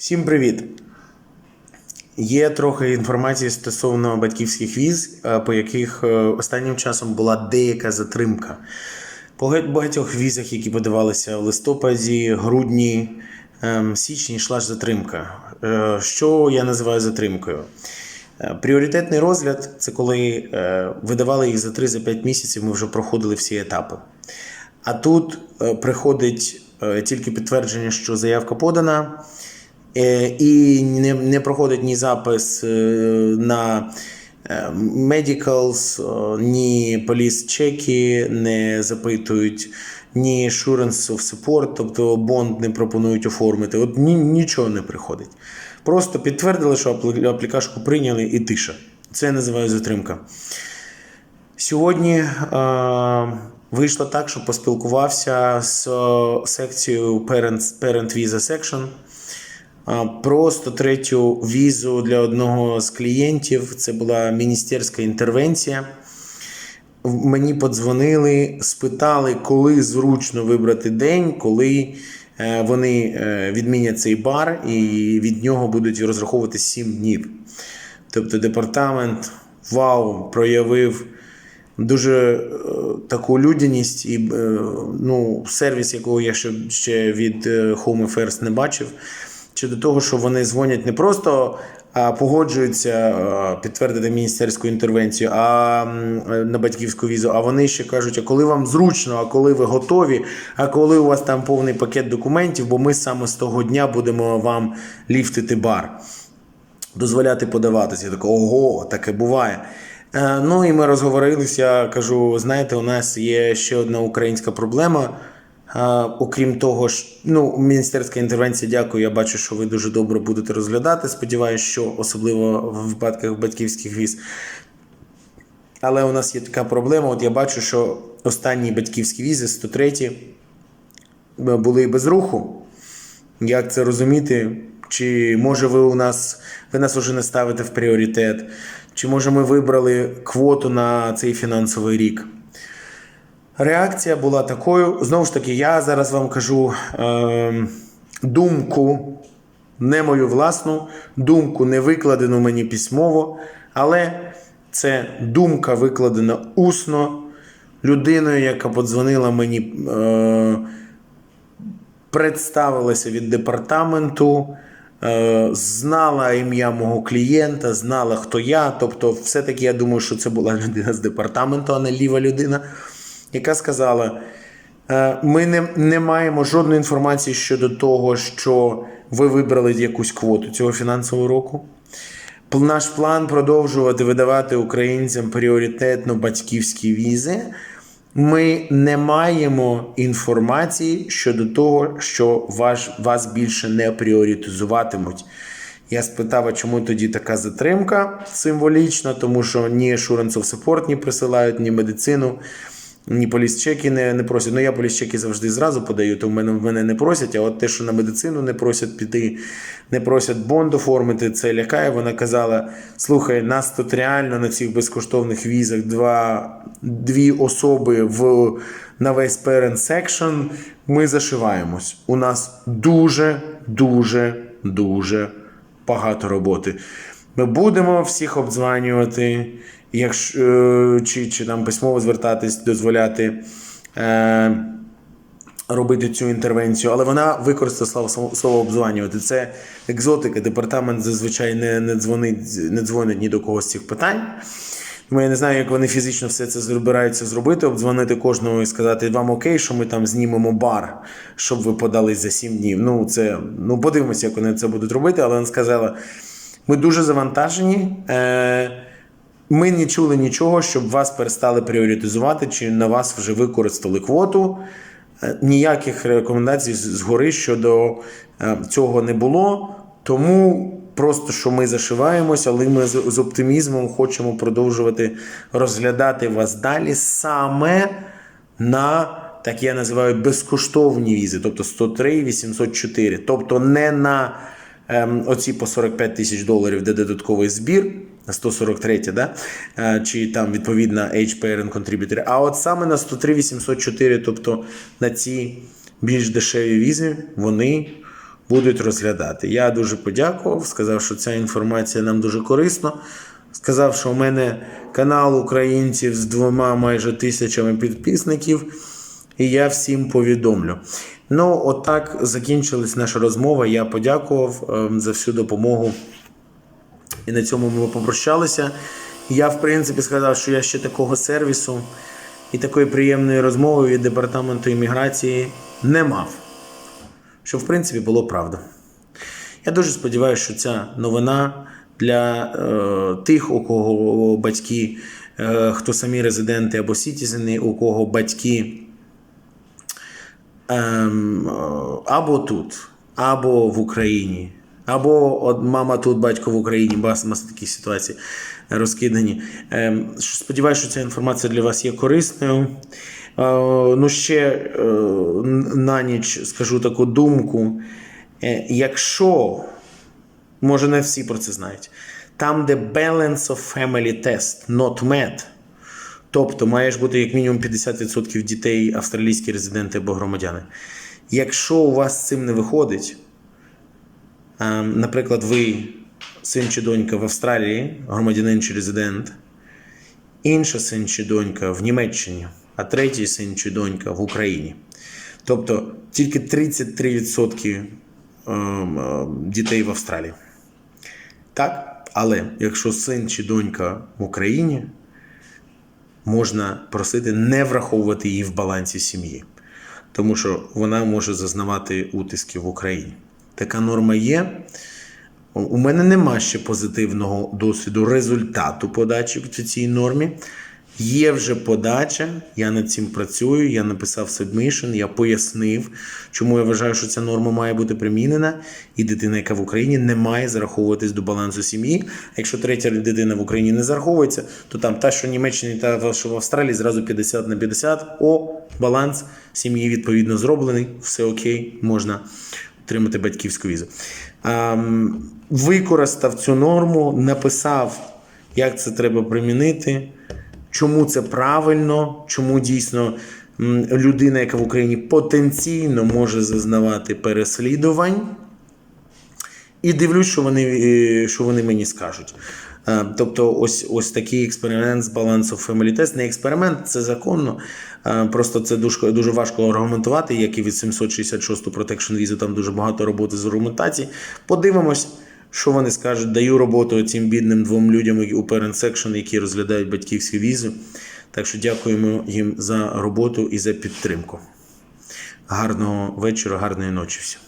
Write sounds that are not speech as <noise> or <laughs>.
Всім привіт! Є трохи інформації стосовно батьківських віз, е, по яких е, останнім часом була деяка затримка. По багатьох візах, які подавалися в листопаді, грудні, ем, січні, йшла ж затримка. Е, Що я називаю затримкою? Пріоритетний розгляд це коли видавали їх за 3-5 місяців, ми вже проходили всі етапи. А тут приходить тільки підтвердження, що заявка подана, і не, не проходить ні запис е, на е, medicals, е, ні поліс-чеки, не запитують, ні assurance of support, тобто бонд не пропонують оформити. От ні, нічого не приходить. Просто підтвердили, що аплікашку прийняли і тиша. Це я називаю затримка. Сьогодні е, вийшло так, що поспілкувався з е, секцією Parent, Parent Visa Section. Просто третю візу для одного з клієнтів. Це була міністерська інтервенція. Мені подзвонили, спитали, коли зручно вибрати день, коли е, вони е, відмінять цей бар і від нього будуть розраховувати 7 днів. Тобто департамент вау проявив дуже е, таку людяність і ну, сервіс, якого я ще, від Home Affairs не бачив. Щодо того, що вони дзвонять не просто а погоджуються е, підтвердити міністерську інтервенцію а на батьківську візу, а вони ще кажуть, а коли вам зручно, а коли ви готові, а коли у вас там повний пакет документів, бо ми саме з того дня будемо вам ліфтити бар дозволяти подаватися. Я такий, ого, таке буває. Е, ну і ми розговорилися. Кажу: знаєте, у нас є ще одна українська проблема. Е, окрім того, ну, міністерська інтервенція, дякую. Я бачу, що ви дуже добре будете розглядати. Сподіваюся, що особливо в випадках батьківських віз. Але у нас є така проблема. От я бачу, що останні батьківські візи 103 були без руху. Як це розуміти? Чи може ви у нас ви нас уже не ставите в пріоритет? Чи може ми вибрали квоту на цей фінансовий рік? Реакція була такою. Знову ж таки, я зараз вам кажу е, думку, не мою власну, думку не викладену мені письмово, але це думка викладена усно людиною, яка подзвонила мені. Е, представилася від департаменту, е, знала ім'я мого клієнта, знала, хто я. Тобто, все-таки я думаю, що це була <laughs> людина з департаменту, а не ліва людина, яка сказала: е, ми не, не маємо жодної інформації щодо того, що ви вибрали якусь квоту цього фінансового року. Наш план продовжувати видавати українцям пріоритетно батьківські візи. Ми не маємо інформації щодо того, що ваш, вас більше не пріоритизуватимуть. Я спитав, а чому тоді така затримка символічна, тому що ні Assurance of Support не присилають, ні медицину, ні полісчеки не, не просять. Ну я полісчеки завжди зразу подаю, то в мене, в мене не просять, а от те, що на медицину не просять піти, не просять бонд оформити, це лякає. Вона казала: слухай, нас тут реально на цих безкоштовних візах два, дві особи в, на весь parent section. Ми зашиваємось. У нас дуже, дуже, дуже багато роботи. Ми будемо всіх обдзванювати, якщо, е, чи, чи там письмово звертатись, дозволяти е, робити цю інтервенцію, але вона використала слово, обдзванювати. Це екзотика. Департамент зазвичай не, не, дзвонить, не дзвонить ні до кого з цих питань. Тому я не знаю, як вони фізично все це збираються зробити, обдзвонити кожного і сказати, вам окей, що ми там знімемо бар, щоб ви подались за 7 днів. Ну, це, ну подивимося, як вони це будуть робити, але вона сказала, ми дуже завантажені. Е, ми не чули нічого, щоб вас перестали пріоритизувати, чи на вас вже використали квоту. Е, Ніяких рекомендацій згори щодо е, цього не було. Тому просто що ми зашиваємося, але ми з, оптимізмом хочемо продовжувати розглядати вас далі саме на так я називаю безкоштовні візи, тобто 103 804. Тобто не на оці по 45 тисяч доларів, де додатковий збір. 143, да? Е, чи там відповідно H Parent Contributor, а от саме на 103 804, тобто на ці більш дешеві візи, вони будуть розглядати. Я дуже подякував, сказав, що ця інформація нам дуже корисна. Сказав, що у мене канал українців з двома майже тисячами підписників, і я всім повідомлю. Ну, отак закінчилась наша розмова. Я подякував ем, за всю допомогу. І на цьому ми попрощалися. Я, в принципі, сказав, що я ще такого сервісу і такої приємної розмови від департаменту імміграції не мав. Що, в принципі, було правда. Я дуже сподіваюся, що ця новина для е, тих, у кого батьки, е, хто самі резиденти або сітізени, у кого батьки або тут, або в Україні, або от мама тут, батько в Україні, бас маса такі ситуації розкидані. Ем, сподіваюся, що ця інформація для вас є корисною. Е, ну, ще е, на ніч скажу таку думку. Е, якщо, може не всі про це знають, там, де balance of family test not met, Тобто маєш бути як мінімум 50% дітей австралійські резиденти або громадяни. Якщо у вас з цим не виходить, ем, наприклад, ви син чи донька в Австралії, громадянин чи резидент, інша син чи донька в Німеччині, а третій син чи донька в Україні. Тобто тільки 33% ем, е, дітей в Австралії. Так, але якщо син чи донька в Україні, можна просити не враховувати її в балансі сім'ї, тому що вона може зазнавати утиски в Україні. Така норма є. У мене нема ще позитивного досвіду результату подачі в цій нормі. Є вже подача, я над цим працюю, я написав submission, я пояснив, чому я вважаю, що ця норма має бути примінена, і дитина, яка в Україні, не має зараховуватись до балансу сім'ї. А якщо третя дитина в Україні не зараховується, то там та, що в Німеччині, та що в Австралії, зразу 50 на 50. О, баланс сім'ї відповідно зроблений, все окей, можна отримати батьківську візу. Ем, використав цю норму, написав, як це треба примінити. Чому це правильно? Чому дійсно людина, яка в Україні потенційно може зазнавати переслідувань? І дивлюсь, що вони, е, що вони мені скажуть. Е, Тобто, ось ось такий експеримент з балансу Test. Не експеримент, це законно. Е, Просто це дуже, дуже важко аргументувати, як і від 766 Protection візу, там дуже багато роботи з аргументації. Подивимось. Що вони скажуть? Даю роботу цим бідним двом людям у Parent Section, які розглядають батьківські візи. Так що дякуємо їм за роботу і за підтримку. Гарного вечора, гарної ночі всім.